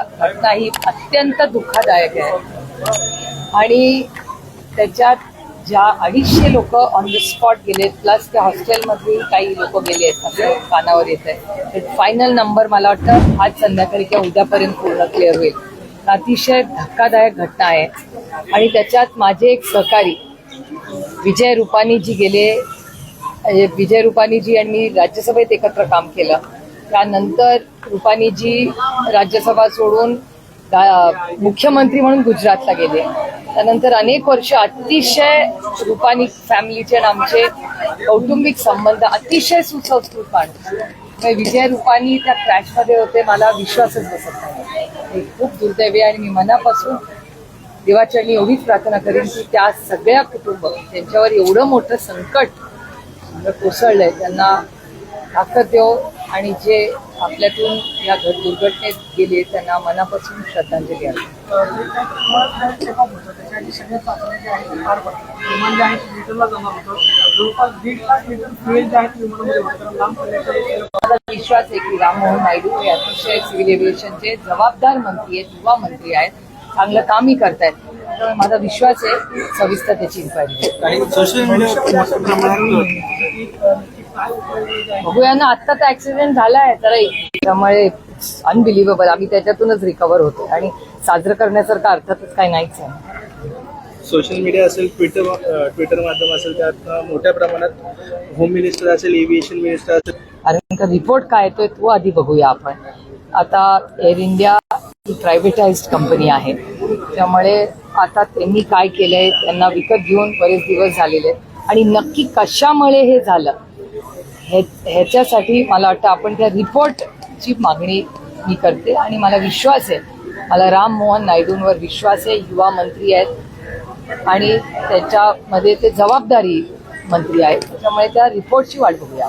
घटना ही अत्यंत दुःखदायक आहे. आणि त्याच्यात ज्या अडीचशे लोक ऑन द स्पॉट गेलेत प्लस त्या हॉस्टेलमधली काही लोक गेले आहेत असं कानावर येत आहे फायनल नंबर मला वाटतं आज संध्याकाळी किंवा उद्यापर्यंत पूर्ण क्लिअर होईल. अतिशय धक्कादायक घटना आहे. आणि त्याच्यात माझे एक सहकारी विजय रुपानी जी गेले म्हणजे विजय रुपानी जी यांनी राज्यसभेत एकत्र काम केलं. त्यानंतर रुपानीजी राज्यसभा सोडून मुख्यमंत्री म्हणून गुजरातला गेले. त्यानंतर अनेक वर्ष अतिशय रुपानी फॅमिलीचे आणि आमचे कौटुंबिक संबंध अतिशय सुसंस्कृत माणूस विजय रुपानी त्या क्रॅशमध्ये होते मला विश्वासच बसत नाही. हे खूप दुर्दैवी आहे आणि मी मनापासून देवाचरणी एवढीच प्रार्थना करेन की त्या सगळ्या कुटुंब त्यांच्यावर एवढं मोठं संकट कोसळलंय त्यांना ताकद देव आणि जे आपल्यातून या घट दुर्घटनेत गेले त्यांना मनापासून श्रद्धांजली मला विश्वास आहे की राममोहन नायडू हे अतिशय सिव्हिल एव्हिएशनचे जबाबदार मंत्री आहेत युवा मंत्री आहेत चांगलं कामही करतायत. त्यामुळे माझा विश्वास आहे सविस्तर त्याची इन्क्वायरी सोशल मीडियावर बघूया ना आत्ता तर ऍक्सिडेंट झालाय तर. त्यामुळे अनबिलिव्हेबल आम्ही त्याच्यातूनच रिकवर होतो. आणि साजरं करण्यासारखं अर्थातच काही नाहीच आहे. सोशल मीडिया असेल ट्विटर ट्विटर माध्यम असेल त्यात मोठ्या प्रमाणात होम मिनिस्टर असेल एव्हिएशन मिनिस्टर असेल. का रिपोर्ट काय येतोय तो आधी बघूया आपण. आता एअर इंडिया ही प्रायव्हेटाइज्ड कंपनी आहे. त्यामुळे आता त्यांनी काय केलंय त्यांना विकत घेऊन बरेच दिवस झालेले. आणि नक्की कशामुळे हे झालं? हे ह्याच्यासाठी मला वाटतं आपण त्या रिपोर्टची मागणी मी करते आणि मला विश्वास आहे. मला राम मोहन नायडूंवर विश्वास आहे युवा मंत्री आहेत आणि त्याच्यामध्ये ते जबाबदारी मंत्री आहेत. त्याच्यामुळे त्या रिपोर्टची वाट बघूया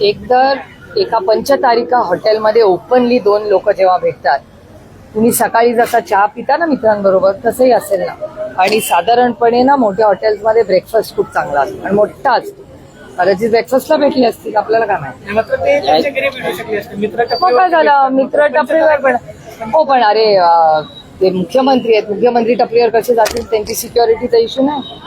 एकतर एका पंचतारिका हॉटेलमध्ये ओपनली दोन लोक जेव्हा भेटतात तुम्ही सकाळी जसा चहा पिता ना मित्रांबरोबर तसंही असेल ना. आणि साधारणपणे ना मोठ्या हॉटेल्समध्ये ब्रेकफास्ट खूप चांगला असतो. आणि मोठा असतो. कदाचित ब्रेकफास्टला भेटली असतील आपल्याला काय माहिती मात्र ते त्यांच्या घरी भेटू शकले असते. मित्र मग काय झालं? मित्र टपरीवर पण हो पण अरे अं, ते मुख्यमंत्री आहेत मुख्यमंत्री टपरीवर कसे जातील त्यांची सिक्युरिटीचा इश्यू नाही.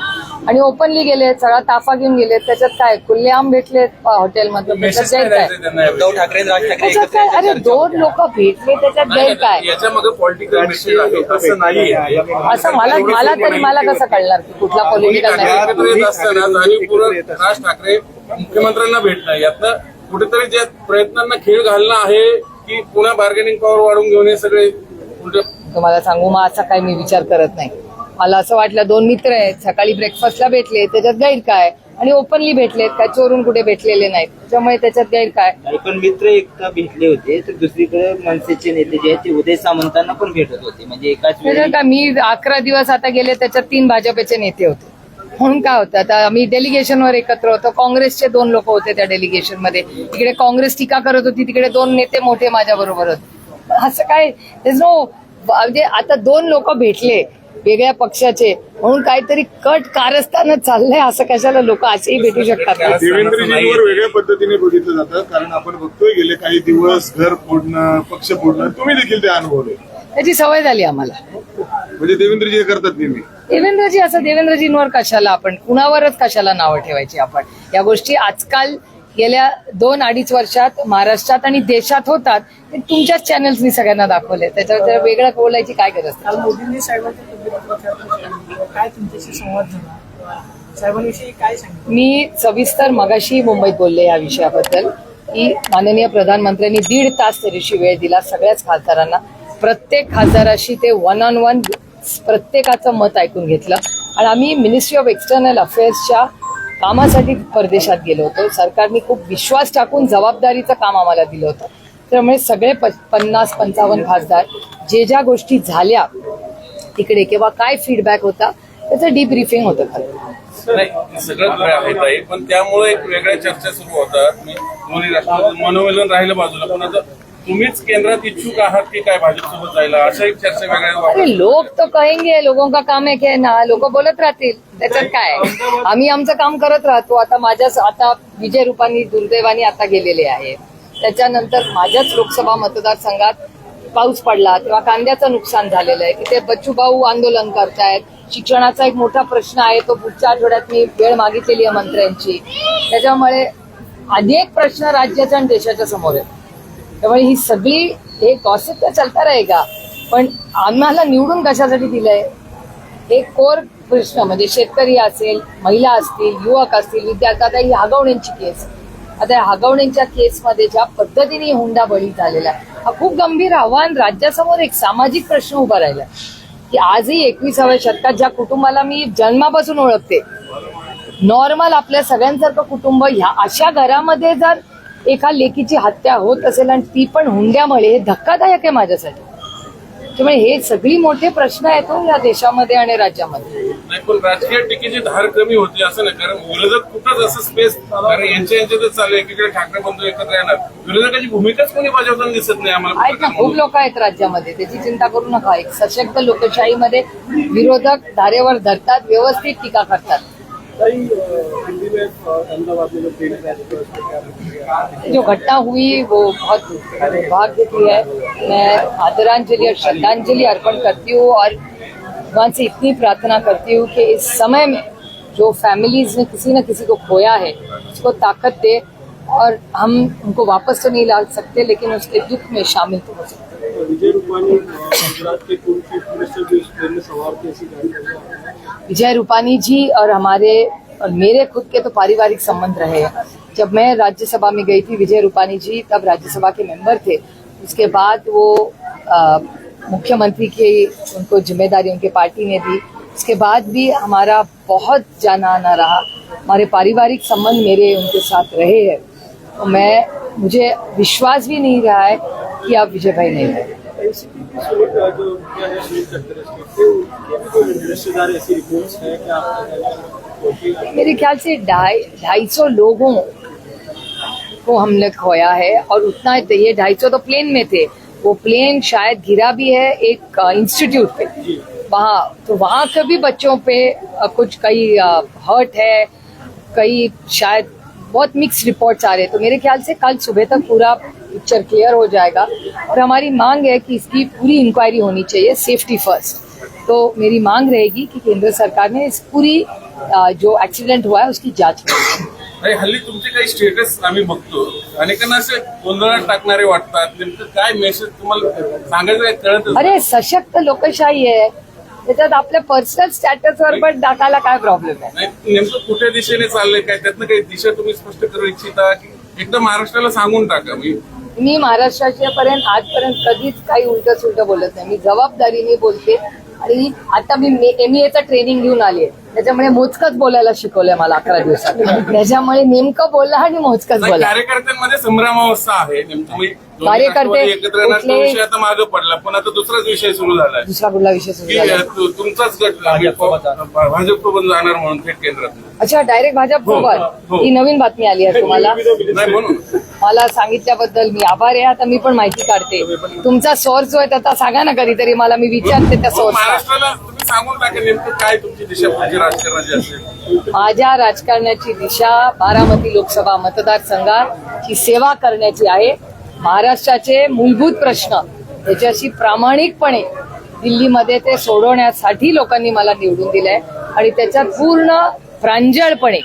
आणि ओपनली गेले सगळा ताफा घेऊन गेले त्याच्यात काय? खुल्लेआम भेटले हॉटेलमध्ये त्याच्यात जाईल काय उद्धव ठाकरे आणि राज ठाकरे त्याच्यात एकत्र काय अरे दोन लोक भेटले त्याच्यात जाईल काय याच्यामध्ये पॉलिटिकल असं नाही असं मला मला तरी मला कसं कळणार की कुठला पॉलिटिकल नाही राज ठाकरे मुख्यमंत्र्यांना भेटणं यातनं कुठेतरी ज्या प्रयत्नांना खीळ घालणं आहे की पुन्हा बार्गेनिंग पॉवर वाढवून घेऊन हे सगळे तुम्हाला सांगू मग असा काही मी विचार करत नाही. मला असं वाटलं दोन मित्र आहेत सकाळी ब्रेकफास्टला भेटले त्याच्यात गैर काय? आणि ओपनली भेटलेत काय चोरून कुठे भेटलेले नाहीत. त्याच्यामुळे त्याच्यात गैर काय? पण मित्र एकदा भेटले होते तर दुसरीकडे मनसेचे नेते जे आहेत ते उदय सामंतांना पण भेटत होते. म्हणजे एकाच वेळी काय मी अकरा दिवस आता गेले त्याच्यात तीन भाजपचे नेते होते. म्हणून काय होतं आता आम्ही डेलिगेशनवर एकत्र होतो. काँग्रेसचे दोन लोक होते त्या डेलिगेशनमध्ये. इकडे काँग्रेस टीका करत होती तिकडे दोन नेते मोठे माझ्या बरोबर होते. असं काय नो म्हणजे आता दोन लोक भेटले वेगळ्या पक्षाचे. म्हणून काहीतरी कट कारस्थानच चाललंय असं कशाला लोक असेही भेटू शकतात? देवेंद्रजींवर वेगळ्या पद्धतीने बघितलं जातं कारण आपण बघतोय गेले काही दिवस घर फोडणं पक्ष फोडणं तुम्ही देखील ते अनुभवले. त्याची सवय झाली आम्हाला. म्हणजे देवेंद्रजी हे करतात नेहमी. देवेंद्रजी असं देवेंद्रजींवर कशाला आपण कुणावरच कशाला नावं ठेवायची आपण? या गोष्टी आजकाल गेल्या दोन अडीच वर्षात महाराष्ट्रात आणि देशात होतात ते तुमच्याच चॅनल्सनी सगळ्यांना दाखवले. त्याच्यावर जरा वेगळं बोलायची काय गरज मोदींनी. काय तुमच्याशी संवाद साहेबांविषयी काय मी सविस्तर मगाशी मुंबईत बोलले या विषयाबद्दल की माननीय प्रधानमंत्र्यांनी दीड तास दिवशी वेळ दिला सगळ्याच खासदारांना. प्रत्येक खासदाराशी ते वन ऑन वन प्रत्येकाचं मत ऐकून घेतलं. आणि आम्ही मिनिस्ट्री ऑफ एक्सटर्नल अफेअर्सच्या कामासाठी परदेशात गेलो होतो. सरकारने खूप विश्वास टाकून जबाबदारीचं काम आम्हाला दिलं होतं. त्यामुळे सगळे प पन्नास पंचावन्न खासदार जे ज्या गोष्टी झाल्या तिकडे किंवा काय फीडबॅक होता त्याचं डीब्रिफिंग होतं खरं. सगळं पण त्यामुळे एक वेगळ्या चर्चा सुरू होतात. मनोमिलन राहिलं बाजूला. पण आता तुम्हीच केंद्रात इच्छुक आहात की काय भाजपसोबत जायला? अशा एक चर्चा वेगळ्या अरे लोक तो कहेंगे लोगों का काम आहे की ना लोक बोलत राहतील. त्याच्यात काय आम्ही आमचं काम करत राहतो. आता माझ्या आता विजय रुपानी दुर्दैवानी आता गेलेले आहे. त्याच्यानंतर माझ्याच लोकसभा मतदारसंघात पाऊस पडला तेव्हा कांद्याचं नुकसान झालेलं आहे. तिथे बच्चू भाऊ आंदोलन करतायत. शिक्षणाचा एक मोठा प्रश्न आहे. तो पुढच्या आठवड्यात मी वेळ मागितलेली आहे मंत्र्यांची. त्याच्यामुळे अनेक प्रश्न राज्याच्या आणि देशाच्या समोर आहेत. त्यामुळे ही सगळी हे गॉसिप तर चालता रहेगा. पण आम्हाला निवडून कशासाठी दिलंय? हे कोर प्रश्न म्हणजे शेतकरी असेल महिला असतील युवक असतील विद्यार्थी आता ही हागवण्यांची केस आता या हागवण्यांच्या केसमध्ये ज्या पद्धतीने हुंडा बळी झालेला आहे हा खूप गंभीर आव्हान राज्यासमोर एक सामाजिक प्रश्न उभा राहिला. की आजही एकविसाव्या शतकात ज्या कुटुंबाला मी जन्मापासून ओळखते नॉर्मल आपल्या सगळ्यांसारखं कुटुंब ह्या अशा घरामध्ये जर एका लेकीची हत्या होत असेल आणि ती पण हुंड्यामुळे हे धक्कादायक आहे माझ्यासाठी. त्यामुळे हे सगळी मोठे प्रश्न आहेत हो या देशामध्ये आणि राज्यामध्ये. पण राजकीय टीकेची धार कमी होती असं नाही कारण विरोधक कुठंच असं स्पेस कारण यांच्या यांच्यातच चालू एकीकडे ठाकरे बंधू एकत्र येणार. विरोधकाची भूमिकाच कोणी बजावताना दिसत नाही आम्हाला आहेत ना खूप लोक आहेत राज्यामध्ये त्याची चिंता करू नका. एक सशक्त लोकशाहीमध्ये विरोधक धारेवर धरतात व्यवस्थित टीका करतात. में जो घटना हुई वो बहुत दुर्भाग्य की है मैं आदरांजलि और श्रद्धांजलि अर्पण करती हूँ और भगवान से इतनी प्रार्थना करती हूँ कि इस समय में जो फैमिलीज़ ने किसी न किसी को खोया है उसको ताकत दे और हम उनको वापस तो नहीं ला सकते लेकिन उसके दुख में शामिल तो हो सकते हैं। विजय रूपानी गुजरात के पूर्व चीफ मिनिस्टर विजय रूपानी जी और हमारे और मेरे खुद के तो पारिवारिक संबंध रहे जब मैं राज्यसभा में गई थी विजय रूपानी जी, तब राज्यसभा के मेंबर थे। उसके बाद वो मुख्यमंत्री की उनको ज़िम्मेदारी उनके पार्टी ने दी। उसके बाद भी हमारा बहुत जाना आना रहा। हमारे पारिवारिक संबंध मेरे उनके साथ रहे हैं। तो मैं, मुझे विश्वास भी नहीं रहा है कि आप विजय भाई नहीं रहे मेरे ख्याल से ढाई ढाई सौ लोगों को हमने खोया है और उतना ही ये ढाई सौ तो प्लेन में थे। वो प्लेन शायद गिरा भी है एक इंस्टीट्यूट पे। वहाँ तो वहाँ के भी बच्चों पे कुछ कई हर्ट है कई शायद बहुत मिक्स रिपोर्ट्स आ रहे हैं। तो मेरे ख्याल से कल सुबह तक पूरा पिक्चर क्लियर हो जाएगा। और हमारी मांग है कि इसकी पूरी इंक्वायरी होनी चाहिए सेफ्टी फर्स्ट तो मेरी मांग रहेगी कि केंद्र सरकार ने इस पूरी जो एक्सीडेंट हुआ है उसकी जांच करें। नाही, हल्ली तुमचे काही स्टेटस आम्ही बघतो. अनेकांना असे गोंधळात टाकणारे वाटतात. नेमकं काय मेसेज तुम्हाला सांगायचं नाही. अरे सशक्त लोकशाही आहे. त्याच्यात आपल्या पर्सनल स्टॅटसवर पण टाकायला काय प्रॉब्लेम आहे? नेमकं कुठे दिशेने चाललंय काय त्यातनं काही दिशा तुम्ही स्पष्ट करू इच्छिता की एकदा महाराष्ट्राला सांगून टाका. मी मी महाराष्ट्राच्या पर्यंत आजपर्यंत कधीच काही उलट सुलट बोलत नाही. मी जबाबदारीने बोलते आणि आता मी एम चा ट्रेनिंग घेऊन आली आहे. त्याच्यामुळे मोजकच बोलायला शिकवलंय मला अकरा दिवसात. त्याच्यामुळे नेमकं बोला आणि मोजकच बोला कार्यकर्त्यांमध्ये संभ्रमावस्था आहे. कार्यकर्ते कुठले- आता मागे पडला. पण आता दुसराच विषय सुरू झालाय. दुसरा कुठला विषय की सुरू झाला अ, तु- तुमचाच गट आम्ही भाजपसोबत जाणार. म्हणून थेट केंद्रात. अच्छा डायरेक्ट भाजप हो, सोबत? हो. ही नवीन बातमी आली आहे तुम्हाला. नाही म्हणून. मला सांगितल्याबद्दल मी आभार आहे. आता मी पण माहिती काढते. तुमचा सोर्स जो आहे त्याचा सांगा ना कधीतरी. मला मी विचारते त्या मग सोर्सला महाराष्ट्राला सांगून टाका नेमकं काय तुमची दिशा पुढची राजकारणाची असेल? माझ्या राजकारणाची दिशा बारामती लोकसभा मतदारसंघात ही सेवा करण्याची आहे. महाराष्ट्राचे मूलभूत प्रश्न त्याच्याशी प्रामाणिकपणे दिल्लीमध्ये ते सोडवण्यासाठी लोकांनी मला निवडून दिलंय आणि त्याच्यात पूर्ण प्रांजळपणे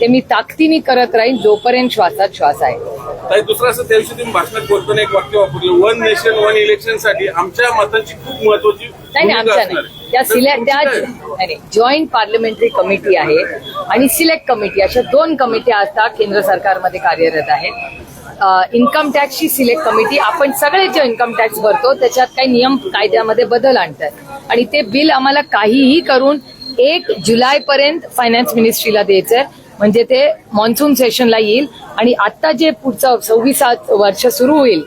ते मी ताकदीने करत राहीन जोपर्यंत श्वासात श्वास आहे. ताई दुसरं असं त्या दिवशी तुम्ही भाषणात बोलताना एक वाक्य वापरलं. वन नेशन वन इलेक्शनसाठी आमच्या मतांची खूप महत्वाची नाही नाही आमच्या नाही. आहे. त्या सिलेक्ट त्या जॉईंट पार्लमेंटरी कमिटी आहे आणि सिलेक्ट कमिटी अशा दोन कमिट्या आता केंद्र सरकारमध्ये कार्यरत आहेत. इन्कम टॅक्सची सिलेक्ट कमिटी आपण सगळे जे इन्कम टॅक्स भरतो त्याच्यात काही नियम कायद्यामध्ये बदल आणतात. आणि ते बिल आम्हाला काहीही करून एक जुलैपर्यंत फायनान्स मिनिस्ट्रीला द्यायचंय म्हणजे ते मान्सून सेशनला येईल. आणि आता जे पुढचं सव्वीस वर्ष सुरू होईल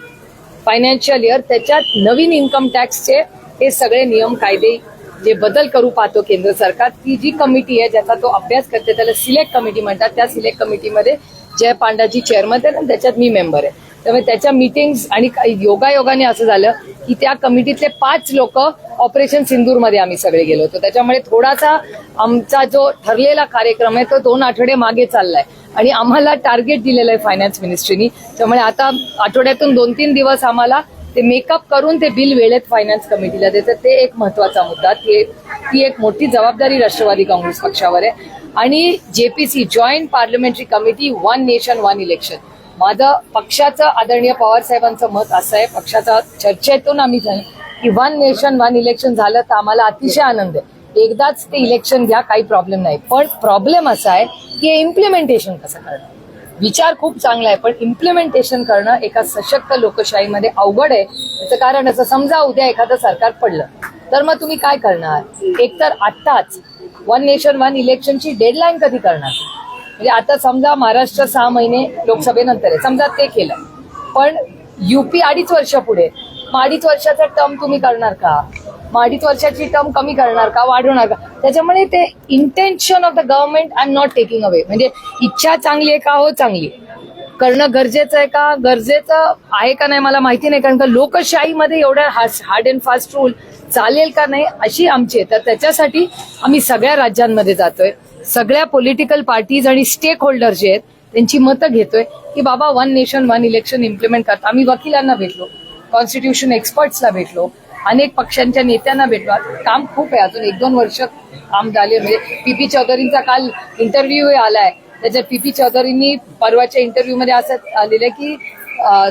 फायनान्शियल इयर त्याच्यात नवीन इन्कम टॅक्सचे हे सगळे नियम कायदे जे बदल करू पाहतो केंद्र सरकार ती जी कमिटी आहे ज्याचा तो अभ्यास करते त्याला सिलेक्ट कमिटी म्हणतात. त्या सिलेक्ट कमिटीमध्ये जय पांडाजी चेअरमन आहे आणि त्याच्यात मी मेंबर आहे. त्यामुळे त्याच्या मिटिंग्स आणि योगायोगाने असं झालं की त्या कमिटीतले पाच लोक ऑपरेशन सिंदूरमध्ये आम्ही सगळे गेलो होतो. त्याच्यामुळे थोडासा आमचा जो ठरलेला कार्यक्रम आहे तो दोन आठवडे मागे चाललाय. आणि आम्हाला टार्गेट दिलेलं आहे फायनान्स मिनिस्ट्रीनी त्यामुळे आता आठवड्यातून दोन तीन दिवस आम्हाला ते मेकअप करून ते बिल वेळेत फायनान्स कमिटीला देतं ते एक महत्त्वाचा मुद्दा. ती ती एक मोठी जबाबदारी राष्ट्रवादी काँग्रेस पक्षावर आहे. आणि JPC joint parliamentary committee one nation one election माझं पक्षाचं आदरणीय पवार साहेबांचं मत असं आहे. पक्षाचा चर्चेतून आम्ही झालं की वन नेशन वन इलेक्शन झालं तर आम्हाला अतिशय आनंद आहे. एकदाच ते इलेक्शन घ्या काही प्रॉब्लेम नाही. पण प्रॉब्लेम असा आहे की इम्प्लिमेंटेशन कसं करणार विचार खूप चांगला आहे पण इम्प्लिमेंटेशन करणं एका सशक्त लोकशाहीमध्ये अवघड आहे. त्याचं कारण असं समजा उद्या एखादं सरकार पडलं तर मग तुम्ही काय करणार? एकतर आत्ताच वन नेशन वन इलेक्शनची डेडलाईन कधी करणार? म्हणजे आता समजा महाराष्ट्र सहा महिने लोकसभेनंतर आहे समजा ते केलं. पण युपी अडीच वर्ष पुढे मग अडीच वर्षाचा टर्म तुम्ही करणार का? मग अडीच वर्षाची टर्म कमी करणार का? वाढवणार का? त्याच्यामुळे ते intention of the government I not taking away म्हणजे इच्छा चांगली आहे का? हो चांगली आहे. करणं गरजेचं आहे का? गरजेचं आहे का नाही मला माहिती नाही. कारण का लोकशाहीमध्ये एवढ्या हार्ड अँड फास्ट रूल चालेल का नाही अशी आमची आहे. तर त्याच्यासाठी आम्ही सगळ्या राज्यांमध्ये जातोय. सगळ्या पॉलिटिकल पार्टीज आणि स्टेक होल्डर जे आहेत त्यांची मतं घेतोय की बाबा one nation one election implement करता आम्ही वकिलांना भेटलो. कॉन्स्टिट्यूशन एक्सपर्ट्सला भेटलो अनेक पक्षांच्या नेत्यांना भेटलो. काम खूप आहे अजून एक दोन वर्ष काम झाले म्हणजे पी पी चौधरींचा काल इंटरव्ह्यू आलाय. त्याच्यात पी पी चौधरींनी परवाच्या इंटरव्ह्यू मध्ये असं लिहिलं की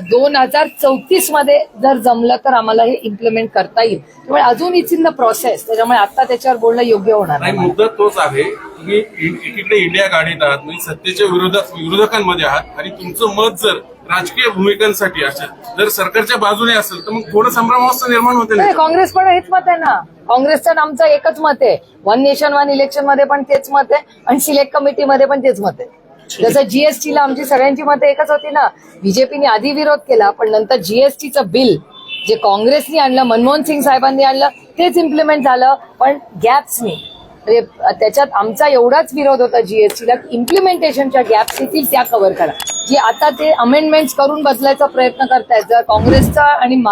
दोन हजार चौतीसमध्ये जर जमलं तर आम्हाला हे इम्प्लिमेंट करता येईल. त्यामुळे अजून इट्स इन द प्रोसेस त्याच्यामुळे आता त्याच्यावर बोलणं योग्य होणार नाही मुद्दा तोच आहे. तुम्ही इ- एकीकडे इंडिया गाडीत आहात म्हणजे सत्तेच्या विरोधात विरोधकांमध्ये आहात आणि तुमचं मत जर राजकीय भूमिकांसाठी असेल जर सरकारच्या बाजूने असेल तर मग थोडं संभ्रमावस्था निर्माण होते नाही काँग्रेस पण हेच मत आहे ना. काँग्रेसचं आमचं एकच मत आहे. वन नेशन वन इलेक्शनमध्ये पण तेच मत आहे आणि सिलेक्ट कमिटीमध्ये पण तेच मत आहे. जसं जीएसटीला आमची सगळ्यांची मतं एकच होती ना बीजेपीने आधी विरोध केला पण नंतर जीएसटीचं बिल जे काँग्रेसनी आणलं मनमोहन सिंग साहेबांनी आणलं तेच इम्प्लिमेंट झालं पण गॅप्सनी म्हणजे त्याच्यात आमचा एवढाच विरोध होता जीएसटीला की इम्प्लिमेंटेशनच्या गॅप्स येतील त्या कव्हर करा. जी आता ते अमेंडमेंट्स करून बदलायचा प्रयत्न करतायत जर काँग्रेसचा आणि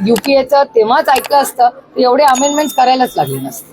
युपीएचं तेव्हाच ऐकलं असतं तर एवढे अमेंडमेंट्स करायलाच लागले नसते.